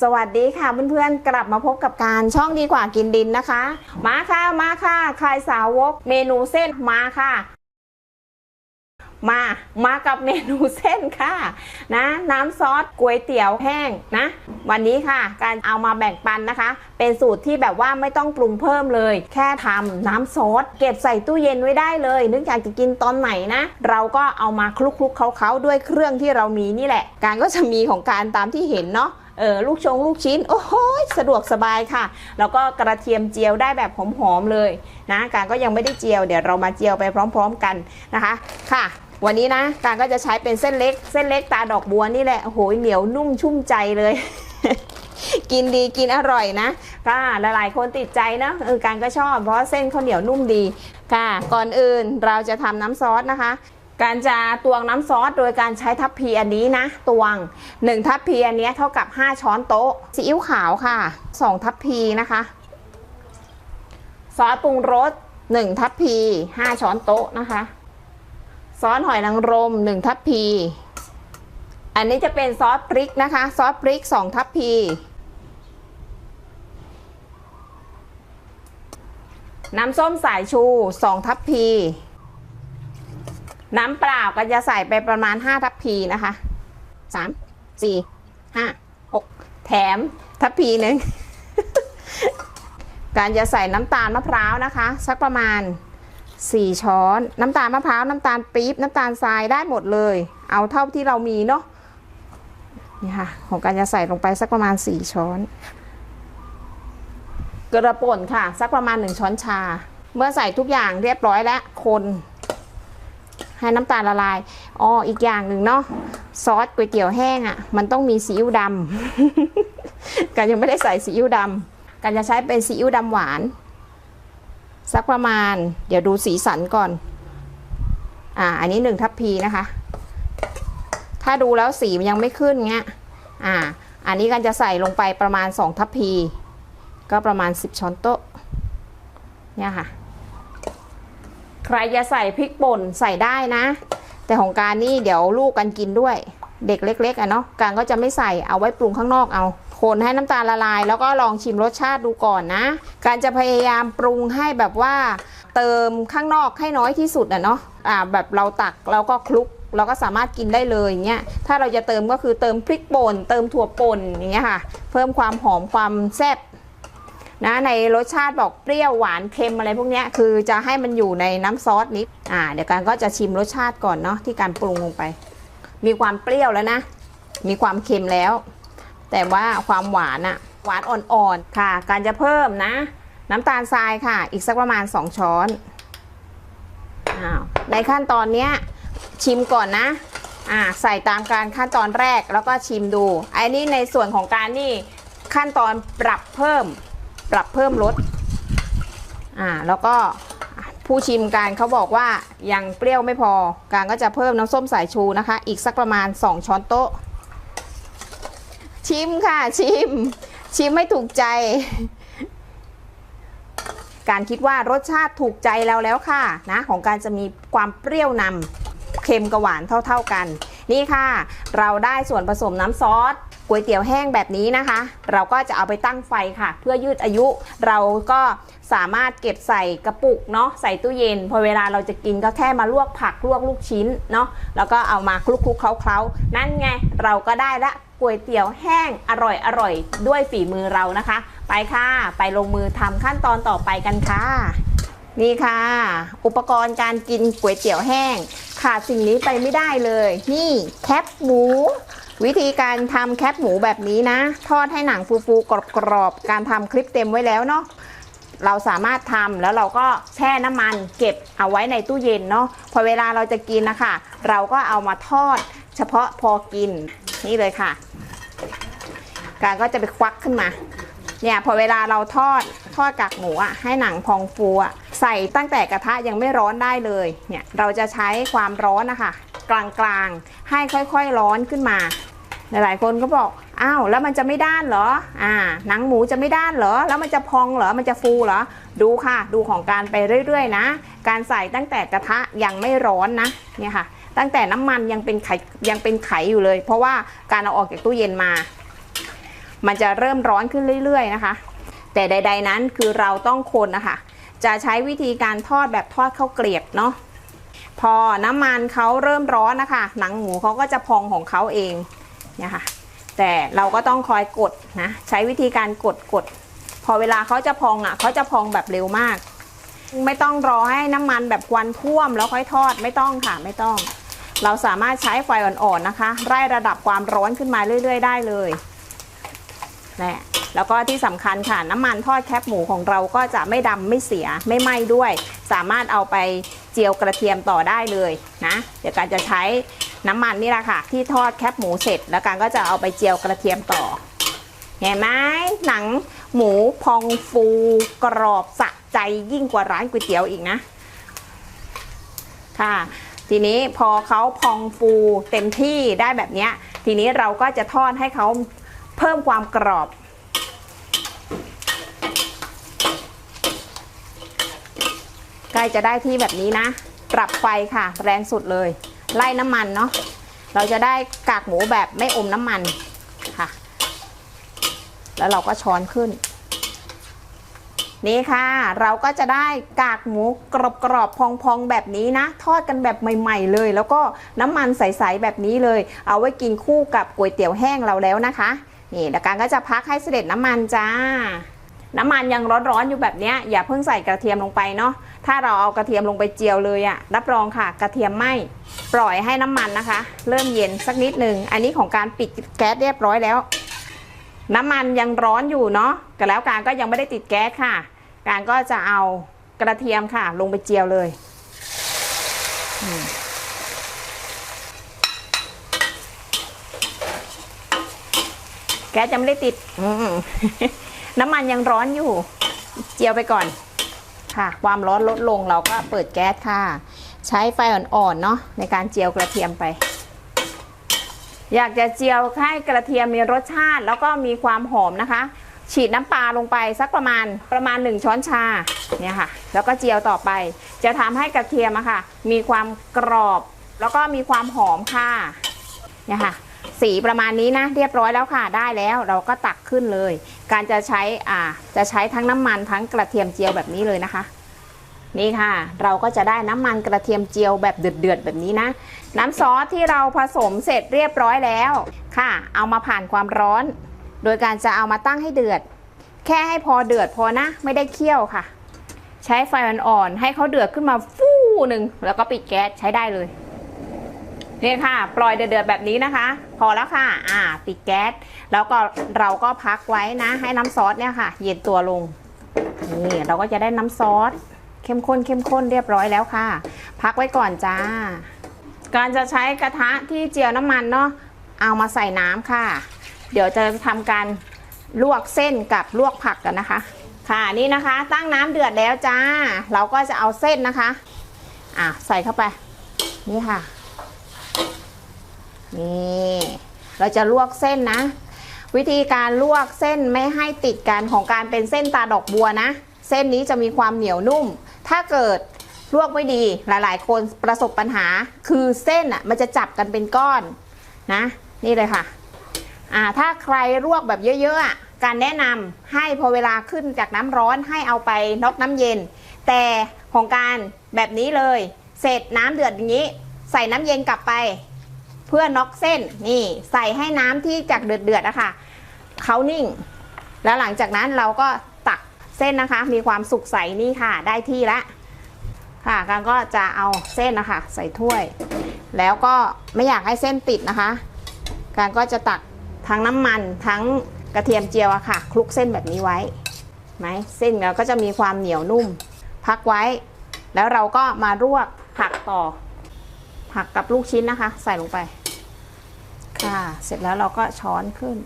สวัสดีค่ะเพื่อนๆกลับมาพบกับการช่องดีกว่ากินดินนะคะ มาค่ะมาค่ะใครสาวกเมนูเส้นมาค่ะมามากับเมนูเส้นค่ะนะน้ำซอสก๋วยเตี๋ยวแห้งนะ วันนี้ค่ะ การเอามาแบ่งปันนะคะ เป็นสูตรที่แบบว่าไม่ต้องปรุงเพิ่มเลย แค่ทำน้ำซอสเก็บใส่ตู้เย็นไว้ได้เลย นึกอยากจะกินตอนไหนนะ เราก็เอามาคลุกๆเคล้าๆด้วยเครื่องที่เรามีนี่แหละ การก็จะมีของการตามที่เห็นเนาะ เออลูกชงลูกชิ้น โอ้โหสะดวกสบายค่ะ แล้วก็กระเทียมเจียวได้แบบหอมๆเลยนะการก็ยังไม่ได้เจียวเดี๋ยวเรามาเจียวไปพร้อม ๆกันนะคะค่ะวันนี้นะการก็จะใช้เป็นเส้นเล็ก เส้นเล็กตาดอกบัวนี่แหละโอ้โหเหนียวนุ่มชุ่มใจเลย กินดีกินอร่อยนะค่ะหลายๆคนติดใจนะเออการก็ชอบเพราะเส้นข้าวเหนียวนุ่มดีค่ะ ก่อนอื่นเราจะทำน้ำซอสนะคะ การจะตวงน้ำซอสโดยการใช้ทัพพีอันนี้นะ ตวง 1 ทัพพีอันนี้เท่ากับ 5 ช้อนโต๊ะซีอิ๊วขาวค่ะ 2 ทัพพีนะคะ ซอสปรุงรส 1 ทัพพี 5 ช้อนโต๊ะนะคะ ซอสหอยนางรม 1 ทัพพี อันนี้จะเป็นซอสพริกนะคะ ซอสพริก 2 ทัพพี น้ำส้มสายชู 2 ทัพพี น้ำเปล่าก็จะใส่ไปประมาณ5ทัพพีนะคะ3 4 5 6แถมทัพพีหนึ่งการจะใส่น้ำตาลมะพร้าวนะคะ สักประมาณ 4 ช้อน น้ำตาลมะพร้าวน้ำตาลปี๊บน้ำตาลทรายได้หมดเลย เอาเท่าที่เรามีเนาะนี่ค่ะของการจะใส่ลงไปสักประมาณ 4 ช้อน กระป่นค่ะ สักประมาณ 1 ช้อนชา เมื่อใส่ทุกอย่างเรียบร้อยแล้วคน ให้น้ำตาลละลายอ๋ออีกอย่างหนึ่งเนาะซอสก๋วยเตี๋ยวแห้งอะ่ะ มันต้องมีซีอิ๊วดำกันยังไม่ได้ใส่ซีอิ๊วดำกันจะใช้เป็นซีอิ๊วดำหวาน สักประมาณ เดี๋ยวดูสีสันก่อน อ่า อันนี้หนึ่งทัพพีนะคะ ถ้าดูแล้วสีมันยังไม่ขึ้นเงี้ยอ่า อันนี้กันจะใส่ลงไปประมาณสองทัพพี ก็ประมาณ10ช้อนโต๊ะเนี่ยค่ะ ใครจะใส่พริกป่นใส่ได้นะ แต่ของการนี่เดี๋ยวลูกกันกินด้วย เด็กเล็กๆอะเนาะการก็จะไม่ใส่เอาไว้ปรุงข้างนอกเอาคนให้น้ำตาลละลาย แล้วก็ลองชิมรสชาติดูก่อนนะ การจะพยายามปรุงให้แบบว่า เติมข้างนอกให้น้อยที่สุดอะเนาะอ่าแบบเราตักแล้วก็คลุกเราก็สามารถกินได้เลยอย่างเงี้ย ถ้าเราจะเติมก็คือเติมพริกป่น เติมถั่วป่นอย่างเงี้ยค่ะ เพิ่มความหอมความแซ่บ นะในรสชาติบอกเปรี้ยวหวานเค็มอะไรพวกนี้คือจะให้มันอยู่ในน้ำซอสนิดอ่าเดี๋ยวกันก็จะชิมรสชาติก่อนเนาะที่การปรุงลงไป มีความเปรี้ยวแล้วนะ มีความเค็มแล้ว แต่ว่าความหวานอะหวานอ่อนๆค่ะ การจะเพิ่มนะ น้ำตาลทรายค่ะ อีกสักประมาณ 2 ช้อนอ้าวในขั้นตอนเนี้ยชิมก่อนนะอ่าใส่ตามการขั้นตอนแรกแล้วก็ชิมดูไอ้นี่ในส่วนของการนี่ขั้นตอนปรับเพิ่ม ปรับเพิ่มรสอ่าแล้วก็ผู้ชิมการเขาบอกว่ายังเปรี้ยวไม่พอ การก็จะเพิ่มน้ำส้มสายชูนะคะ อีกสักประมาณ 2 ช้อนโต๊ะ ชิมค่ะชิม ชิมไม่ถูกใจ การคิดว่ารสชาติถูกใจเราแล้วค่ะนะของการจะมีความเปรี้ยวนำเค็มกับหวานเท่า ๆกัน นี่ค่ะ เราได้ส่วนผสมน้ำซอส ก๋วยเตี๋ยวแห้งแบบนี้นะคะ เราก็จะเอาไปตั้งไฟค่ะ เพื่อยืดอายุ เราก็สามารถเก็บใส่กระปุกเนาะใส่ตู้เย็น พอเวลาเราจะกินก็แค่มาลวกผักลวกลูกชิ้นเนาะแล้วก็เอามาคลุกๆเคล้าๆ นั่นไงเราก็ได้ละก๋วยเตี๋ยวแห้งอร่อยอร่อยๆด้วยฝีมือเรานะคะ ไปค่ะ ไปลงมือทำขั้นตอนต่อไปกันค่ะ นี่ค่ะ อุปกรณ์การกินก๋วยเตี๋ยวแห้ง ขาดสิ่งนี้ไปไม่ได้เลย นี่แคปหมู วิธีการทำแคปหมูแบบนี้นะ ทอดให้หนังฟูๆกรอบๆการทำคลิปเต็มไว้แล้วเนาะเราสามารถทำแล้วเราก็แช่น้ำมันเก็บเอาไว้ในตู้เย็นเนาะพอเวลาเราจะกินนะคะ เราก็เอามาทอด เฉพาะพอกินนี่เลยค่ะ การก็จะไปควักขึ้นมาเนี่ยพอเวลาเราทอดทอดกากหมูอะให้หนังพองฟูอะใส่ตั้งแต่กระทะยังไม่ร้อนได้เลยเนี่ยเราจะใช้ความร้อนนะคะกลางๆให้ค่อยๆร้อนขึ้นมา หลายๆคนก็บอกอ้าวแล้วมันจะไม่ด้านเหรออ่าหนังหมูจะไม่ด้านเหรอ แล้วมันจะพองเหรอมันจะฟูเหรอ ดูค่ะ ดูของการไปเรื่อยๆ นะ การใส่ตั้งแต่กระทะยังไม่ร้อนนะเนี่ยค่ะ ตั้งแต่น้ำมันยังเป็นไข่ยังเป็นไขอยู่เลย เพราะว่าการเอาออกจากตู้เย็นมา มันจะเริ่มร้อนขึ้นเรื่อย ๆ นะคะ แต่ใด ๆ นั้นคือเราต้องคนนะคะจะใช้วิธีการทอดแบบทอดข้าวเกลียบเนาะพอน้ำมันเขาเริ่มร้อนนะคะ หนังหมูเขาก็จะพองของเขาเอง เนี่ยค่ะ แต่เราก็ต้องคอยกดนะ ใช้วิธีการกดกด พอเวลาเขาจะพองอะเขาจะพองแบบเร็วมาก ไม่ต้องรอให้น้ำมันแบบควันท่วมแล้วค่อยทอดไม่ต้องค่ะไม่ต้อง เราสามารถใช้ไฟอ่อนๆนะคะ ไล่ระดับความร้อนขึ้นมาเรื่อย ๆ ได้เลยนี่แล้วก็ที่สำคัญค่ะ น้ำมันทอดแคบหมูของเราก็จะไม่ดำไม่เสียไม่ไหม้ด้วย สามารถเอาไปเจียวกระเทียมต่อได้เลยนะ เดี๋ยวการจะใช้ น้ำมันนี่แหละค่ะ ที่ทอดแคบหมูเสร็จ แล้วการก็จะเอาไปเจียวกระเทียมต่อ เห็นไหมหนังหมูพองฟูกรอบสะใจยิ่งกว่าร้านก๋วยเตี๋ยวอีกนะ ค่ะ ทีนี้พอเขาพองฟูเต็มที่ได้แบบนี้ทีนี้เราก็จะทอดให้เขาเพิ่มความกรอบใกล้จะได้ที่แบบนี้นะ ปรับไฟค่ะ แรงสุดเลย ไล่น้ำมันเนาะเราจะได้กากหมูแบบไม่อมน้ำมันค่ะ แล้วเราก็ช้อนขึ้น นี่ค่ะ เราก็จะได้กากหมูกรอบๆพองๆแบบนี้นะ ทอดกันแบบใหม่ ๆ เลย แล้วก็น้ำมันใสๆแบบนี้เลย เอาไว้กินคู่กับก๋วยเตี๋ยวแห้งเราแล้วนะคะ นี่แล้วการก็จะพักให้เสด็จน้ำมันจ้า น้ำมันยังร้อนๆอยู่แบบนี้อย่าเพิ่งใส่กระเทียมลงไปเนาะถ้าเราเอากระเทียมลงไปเจียวเลยอะรับรองค่ะ กระเทียมไหมปล่อยให้น้ำมันนะคะ เริ่มเย็นสักนิดหนึ่งอันนี้ของการปิดแก๊สเรียบร้อยแล้ว น้ำมันยังร้อนอยู่เนาะแต่แล้วการก็ยังไม่ได้ติดแก๊สค่ะ การก็จะเอากระเทียมค่ะ ลงไปเจียวเลยแก๊สยังไม่ได้ติดอื น้ำมันยังร้อนอยู่ เจียวไปก่อนค่ะ ความร้อนลดลงเราก็เปิดแก๊สค่ะ ใช้ไฟอ่อนๆเนาะในการเจียวกระเทียมไป อยากจะเจียวให้กระเทียมมีรสชาติ แล้วก็มีความหอมนะคะ ฉีดน้ำปลาลงไปสักประมาณประมาณ 1 ช้อนชาเนี่ยค่ะ แล้วก็เจียวต่อไป จะทำให้กระเทียมอะค่ะ มีความกรอบ แล้วก็มีความหอมค่ะเนี่ยค่ะสีประมาณนี้นะเรียบร้อยแล้วค่ะได้แล้วเราก็ตักขึ้นเลย การจะใช้อ่าจะใช้ทั้งน้ำมันทั้งกระเทียมเจียวแบบนี้เลยนะคะ นี่ค่ะ เราก็จะได้น้ำมันกระเทียมเจียวแบบเดือดๆแบบนี้นะ น้ำซอสที่เราผสมเสร็จเรียบร้อยแล้วค่ะ เอามาผ่านความร้อน โดยการจะเอามาตั้งให้เดือด แค่ให้พอเดือดพอนะ ไม่ได้เคี่ยวค่ะ ใช้ไฟอ่อนๆให้เขาเดือดขึ้นมาฟู่หนึ่งแล้วก็ปิดแก๊สใช้ได้เลย นี่ค่ะ ปล่อยเดือดๆแบบนี้นะคะ พอแล้วค่ะ อ่า ปิดแก๊ส แล้วก็เราก็พักไว้นะ ให้น้ำซอสเนี่ยค่ะ เย็นตัวลง นี่เราก็จะได้น้ำซอส เข้มข้นเข้มข้นเรียบร้อยแล้วค่ะ พักไว้ก่อนจ้า การจะใช้กระทะที่เจียวน้ำมันเนาะ เอามาใส่น้ำค่ะ เดี๋ยวจะทำการลวกเส้นกับลวกผักกันนะคะ ค่ะนี่นะคะ ตั้งน้ำเดือดแล้วจ้า เราก็จะเอาเส้นนะคะ อะใส่เข้าไป นี่ค่ะ นี่เราจะลวกเส้นนะ วิธีการลวกเส้นไม่ให้ติดกันของการเป็นเส้นตาดอกบัวนะ เส้นนี้จะมีความเหนียวนุ่ม ถ้าเกิดลวกไม่ดีหลาย ๆ คนประสบปัญหาคือเส้นอะมันจะจับกันเป็นก้อนนะ นี่เลยค่ะอ่าถ้าใครลวกแบบเยอะๆอะการแนะนำให้พอเวลาขึ้นจากน้ำร้อนให้เอาไปนอกน้ำเย็น แต่ของการแบบนี้เลย เสร็จน้ำเดือดอย่างนี้ ใส่น้ำเย็นกลับไป เพื่อน็อกเส้นนี่ใส่ให้น้ำที่จากเดือดๆนะคะเขานิ่ง แล้วหลังจากนั้นเราก็ตักเส้นนะคะ มีความสุกใสนี่ค่ะ ได้ที่แล้วค่ะการก็จะเอาเส้นนะคะ ใส่ถ้วย แล้วก็ไม่อยากให้เส้นติดนะคะ การก็จะตักทั้งน้ำมันทั้งกระเทียมเจียวอะค่ะคลุกเส้นแบบนี้ไว้ไหมเส้นเราก็จะมีความเหนียวนุ่ม พักไว้ แล้วเราก็มาลวกผักต่อผักกับลูกชิ้นนะคะ ใส่ลงไป ค่ะ เสร็จแล้วเราก็ช้อนขึ้น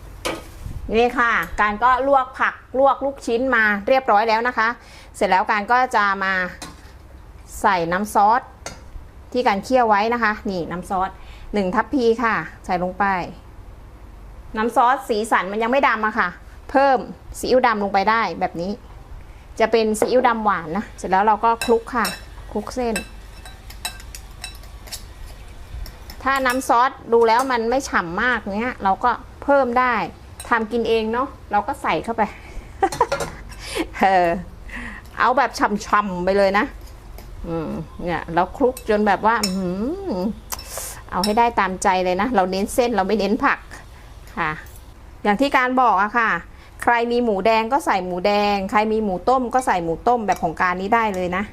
นี่ค่ะ การก็ลวกผักลวกลูกชิ้นมาเรียบร้อยแล้วนะคะ เสร็จแล้วการก็จะมาใส่น้ำซอสที่การเคี่ยวไว้นะคะ นี่น้ำซอสหนึ่งทัพพีค่ะ ใส่ลงไป น้ำซอสสีสันมันยังไม่ดำอะค่ะ เพิ่มซีอิ๊วดำลงไปได้แบบนี้ จะเป็นซีอิ๊วดำหวานนะ เสร็จแล้วเราก็คลุกค่ะ คลุกเส้น ถ้าน้ำซอสดูแล้วมันไม่ฉ่ำมากเนี้ย เราก็เพิ่มได้ถ้าำกินเองเนาะเราก็ใส่เข้าไป เออเอาแบบช่ำๆไปเลยนะ อืมเนี่ยเราคลุกจนแบบว่าอืเอาให้ได้ตามใจเลยนะ เราเน้นเส้นเราไม่เน้นผักค่ะ อย่างที่การบอกอะค่ะ ใครมีหมูแดงก็ใส่หมูแดง ใครมีหมูต้มก็ใส่หมูต้มแบบของการนี้ได้เลยนะ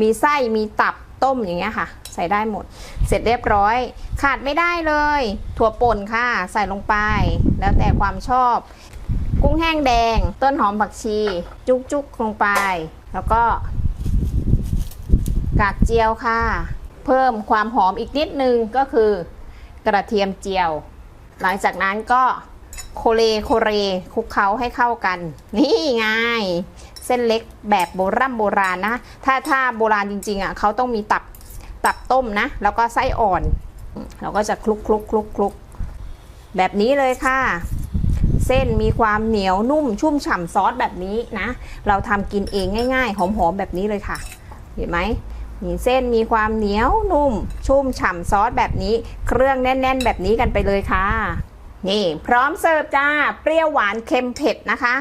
มีไส้มีตับ ต้มอย่างเงี้ยค่ะ ใส่ได้หมด เสร็จเรียบร้อย ขาดไม่ได้เลย ถั่วป่นค่ะ ใส่ลงไป แล้วแต่ความชอบ กุ้งแห้งแดง ต้นหอมผักชี จุกๆลงไป แล้วก็ กากเจียวค่ะ เพิ่มความหอมอีกนิดนึงก็คือกระเทียมเจียว หลังจากนั้นก็โคเลโคเรคลุกเคล้าให้เข้ากัน นี่ไง เส้นเล็กแบบโบราณโบราณนะถ้าถ้าโบราณจริงๆอะเขาต้องมีตับตับต้มนะ แล้วก็ไส้อ่อน เราก็จะคลุกคลุกคลุกคลุกแบบนี้เลยค่ะ เส้นมีความเหนียวนุ่มชุ่มฉ่ำซอสแบบนี้นะ เราทำกินเองง่าย ๆ หอมๆแบบนี้เลยค่ะ เห็นไหมมีเส้นมีความเหนียวนุ่ม ชุ่มฉ่ำซอสแบบนี้ เครื่องแน่น ๆ แบบนี้กันไปเลยค่ะ นี่ พร้อมเสิร์ฟจ้า เปรี้ยวหวานเค็มเผ็ดนะคะ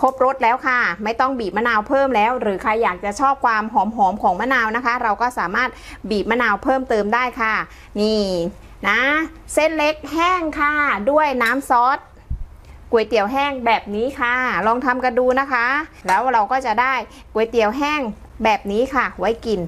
ครบรสแล้วค่ะ ไม่ต้องบีบมะนาวเพิ่มแล้ว หรือใครอยากจะชอบความหอมๆของมะนาวนะคะ เราก็สามารถบีบมะนาวเพิ่มเติมได้ค่ะ นี่นะเส้นเล็กแห้งค่ะ ด้วยน้ำซอสก๋วยเตี๋ยวแห้งแบบนี้ค่ะ ลองทำกันดูนะคะ แล้วเราก็จะได้ก๋วยเตี๋ยวแห้งแบบนี้ค่ะ ไว้กิน